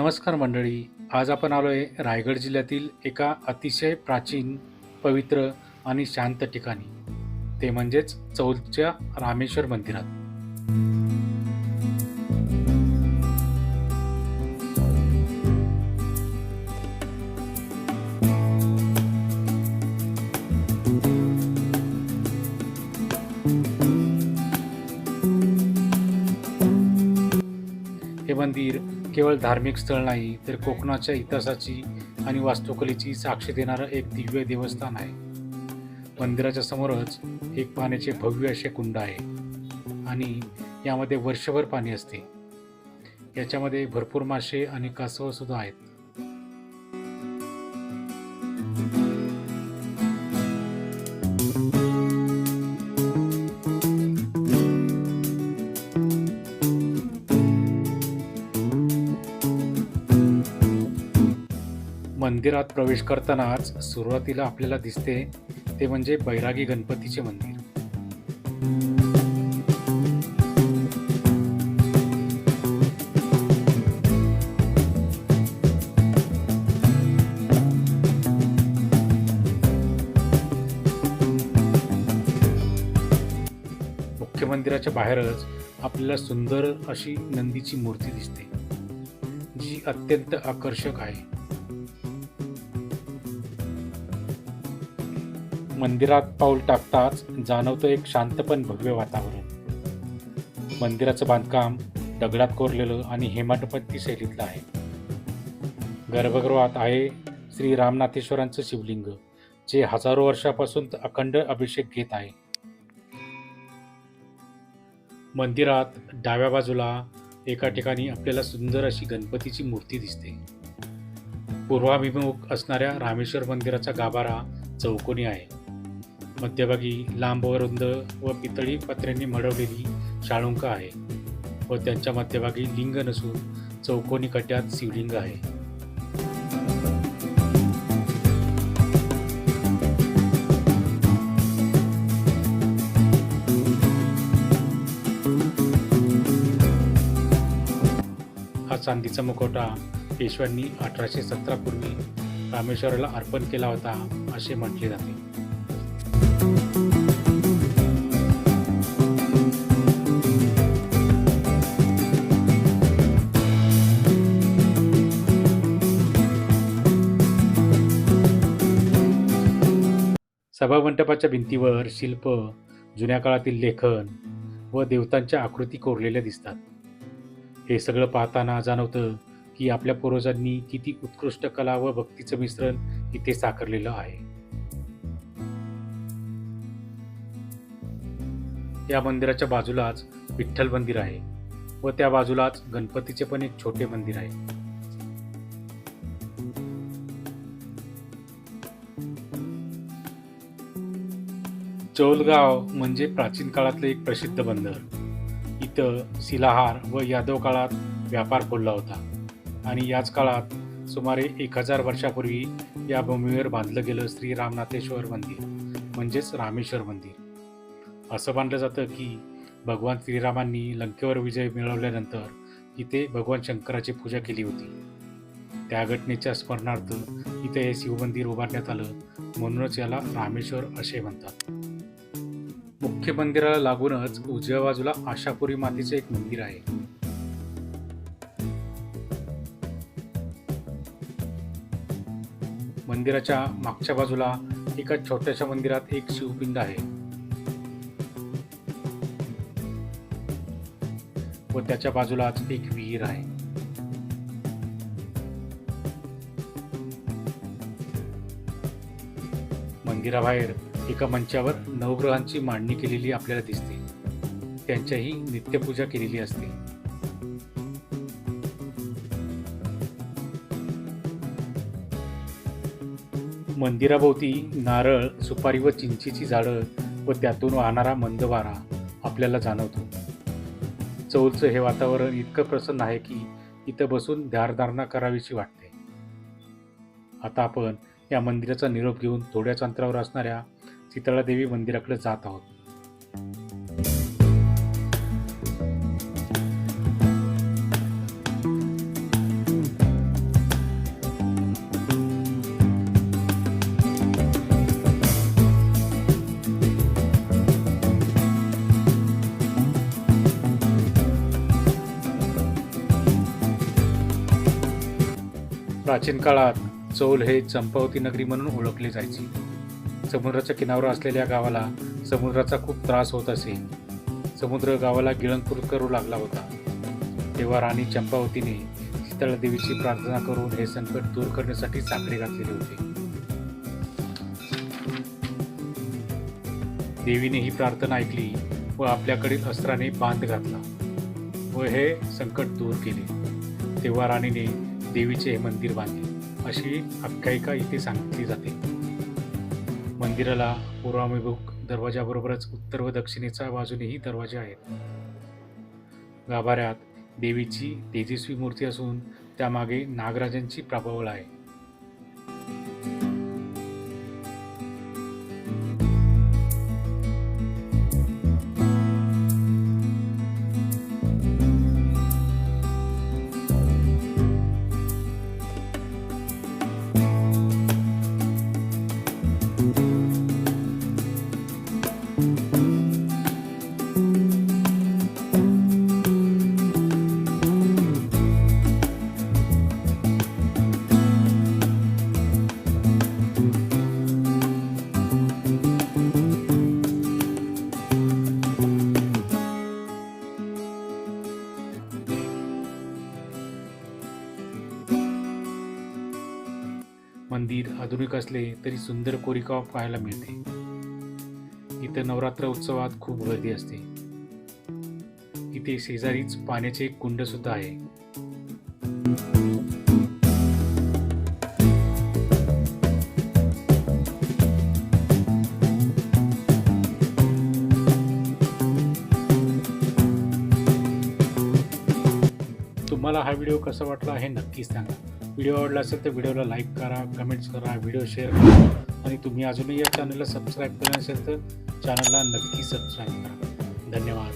नमस्कार मंडळी. आज आपण आलो आहे रायगड जिल्ह्यातील एका अतिशय प्राचीन पवित्र आणि शांत ठिकाणी. ते म्हणजेच चौलच्या रामेश्वर मंदिरात. हे मंदिर केवळ धार्मिक स्थळ नाही तर कोकणाच्या इतिहासाची आणि वास्तुकलेची साक्ष देणारं एक दिव्य देवस्थान आहे. मंदिराच्या समोरच एक पाण्याचे भव्य असे कुंड आहे आणि यामध्ये वर्षभर पाणी असते. याच्यामध्ये भरपूर मासे आणि कासव सुद्धा आहेत. मंदिरात प्रवेश करतानाच सुरुवातीला आपल्याला दिसते ते म्हणजे बैरागी गणपतीचे मंदिर. मुख्य मंदिराच्या बाहेरच आपल्याला सुंदर अशी नंदीची मूर्ती दिसते जी अत्यंत आकर्षक आहे. मंदिरात पाऊल टाकताच जाणवतं एक शांत पण भव्य वातावरण. मंदिराचं बांधकाम दगडात कोरलेलं आणि हेमाटपंथी शैलीतलं आहे. गर्भगृहात आहे श्री रामनाथेश्वरांचं शिवलिंग जे हजारो वर्षापासून अखंड अभिषेक घेत आहे. मंदिरात डाव्या बाजूला एका ठिकाणी आपल्याला सुंदर अशी गणपतीची मूर्ती दिसते. पूर्वाभिमुख असणाऱ्या रामेश्वर मंदिराचा गाभारा चौकोनी आहे. मध्यभागी लांब व रुंद व पितळी पत्र्यांनी मडवलेली शाळुंक आहे व त्यांच्या मध्यभागी लिंग नसून चौकोनी कट्यात शिवलिंग आहे. हा चांदीचा मुखवटा पेशव्यांनी अठराशे सतरा पूर्वी रामेश्वराला अर्पण केला होता असे म्हटले जाते. सभामंडपाच्या भिंतीवर शिल्प जुन्या काळातील लेखन व देवतांच्या आकृती कोरलेल्या दिसतात. हे सगळं पाहताना जाणवतं की आपल्या पूर्वजांनी किती उत्कृष्ट कला व भक्तीचं मिश्रण इथे साकारलेलं आहे. या मंदिराच्या बाजूलाच विठ्ठल मंदिर आहे व त्या बाजूलाच गणपतीचे पण एक छोटे मंदिर आहे. चौलगाव म्हणजे प्राचीन काळातलं एक प्रसिद्ध बंदर. इथं शिलाहार व यादव काळात व्यापार खोलला होता आणि याच काळात सुमारे एक हजार वर्षापूर्वी या भूमीवर बांधलं गेलं श्री रामनाथेश्वर मंदिर म्हणजेच रामेश्वर मंदिर. असं मानलं जातं की भगवान श्रीरामांनी लंकेवर विजय मिळवल्यानंतर इथे भगवान शंकराची पूजा केली होती. त्या घटनेच्या स्मरणार्थ इथे हे शिवमंदिर उभारण्यात आलं म्हणूनच याला रामेश्वर असे म्हणतात. मुख्य मंदिराला लागूनच उजव्या बाजूला आशापुरी मातेचे एक मंदिर आहे. मंदिराच्या मागच्या बाजूला एका छोट्याशा मंदिरात एक शिवपिंड आहे. व त्याच्या बाजूलाच एक विहीर आहे. मंदिराबाहेर एका मंचावर नवग्रहांची मांडणी केलेली आपल्याला दिसते. त्यांच्याही नित्यपूजा केलेली असते. मंदिराभोवती नारळ सुपारी व चिंचेची झाडं व त्यातून वाहणारा मंद वारा आपल्याला जाणवतो. चौलचं हे वातावरण इतकं प्रसन्न आहे की इथं बसून ध्यारधारणा करावीशी वाटते. आता आपण या मंदिराचा निरोप घेऊन थोड्याच अंतरावर असणाऱ्या शीतळादेवी मंदिराकडे जात आहोत. प्राचीन काळात चौल हे चंपावती नगरी म्हणून ओळखले जायचे. समुद्राच्या किनाऱ्यावर असलेल्या गावाला समुद्राचा खूप त्रास होत असे. समुद्र गावाला गिळंकूर करू लागला होता. तेव्हा राणी चंपावतीने शीतळा देवीची प्रार्थना करून हे संकट दूर करण्यासाठी साकडे घातलेले होते. देवीने ही प्रार्थना ऐकली व आपल्याकडील अस्त्राने बांध घातला व हे संकट दूर केले. तेव्हा राणीने देवीचे हे मंदिर बांधले. अशी आख्यायिका इथे सांगितली जाते. मंदिराला पूर्वाभिमुख दरवाजाबरोबरच उत्तर व दक्षिणेच्या बाजूनेही दरवाजे आहेत. गाभाऱ्यात देवीची तेजस्वी मूर्ती असून त्यामागे नागराजांची प्राबवळ आहे. मंदिर आधुनिक असले तरी सुंदर कोरीकाव पाहायला मिळते. इथं नवरात्र उत्सवात खूप गर्दी असते. इथे शेजारीच पाण्याचे एक कुंड सुद्धा आहे. तुम्हाला हा व्हिडिओ कसा वाटला हे नक्कीच सांगा. व्हिडिओ आवडला असेल तर व्हिडिओला लाईक करा कमेंट्स करा व्हिडिओ शेअर करा. आणि तुम्ही अजूनही या चॅनलला सबस्क्राईब केलं नसेल तर चॅनलला नक्की सबस्क्राईब करा. धन्यवाद.